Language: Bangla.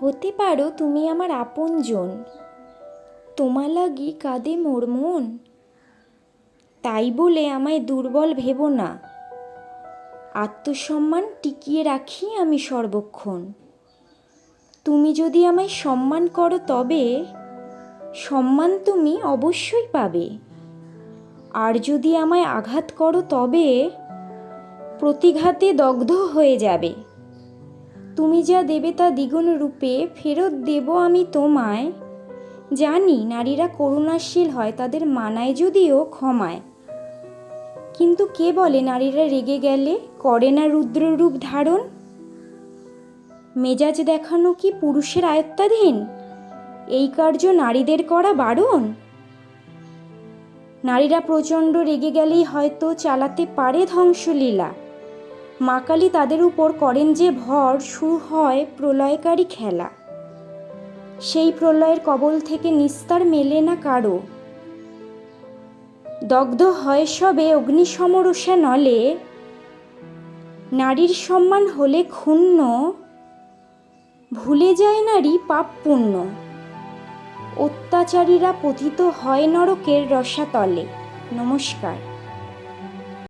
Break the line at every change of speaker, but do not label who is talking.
হতে পারো তুমি আমার আপনজন। তোমা লাগি কাঁদে মোর মন। তাই বলে আমায় দুর্বল ভেবো না। আত্মসম্মান টিকিয়ে রাখি আমি সর্বক্ষণ। তুমি যদি আমায় সম্মান করো তবে সম্মান তুমি অবশ্যই পাবে। আর যদি আমায় আঘাত করো তবে প্রতিঘাতে দগ্ধ হয়ে যাবে। তুমি যা দেবে তা দ্বিগুণ রূপে ফেরত দেব আমি তোমায়। জানি নারীরা করুণাশীল হয়, তাদের মানায় যদিও ক্ষমায়। কিন্তু কে বলে নারীরা রেগে গেলে করে না রুদ্ররূপ ধারণ? মেজাজ দেখানো কি পুরুষের আয়ত্তাধীন? এই কার্য নারীদের করা বারণ? নারীরা প্রচণ্ড রেগে গেলেই হয়তো চালাতে পারে ধ্বংসলীলা। মা কালী তাদের উপর করেন যে ভর শুরু হয় প্রলয়কারী খেলা। সেই প্রলয়ের কবল থেকে নিস্তার মেলে না কারও। দগ্ধ হয় সবে অগ্নিসমরসা নলে। নারীর সম্মান হলে ক্ষুণ্ণ। ভুলে যায় নারী পাপ পুণ্য। অত্যাচারীরা পথিত হয় নরকের রসাতলে। নমস্কার।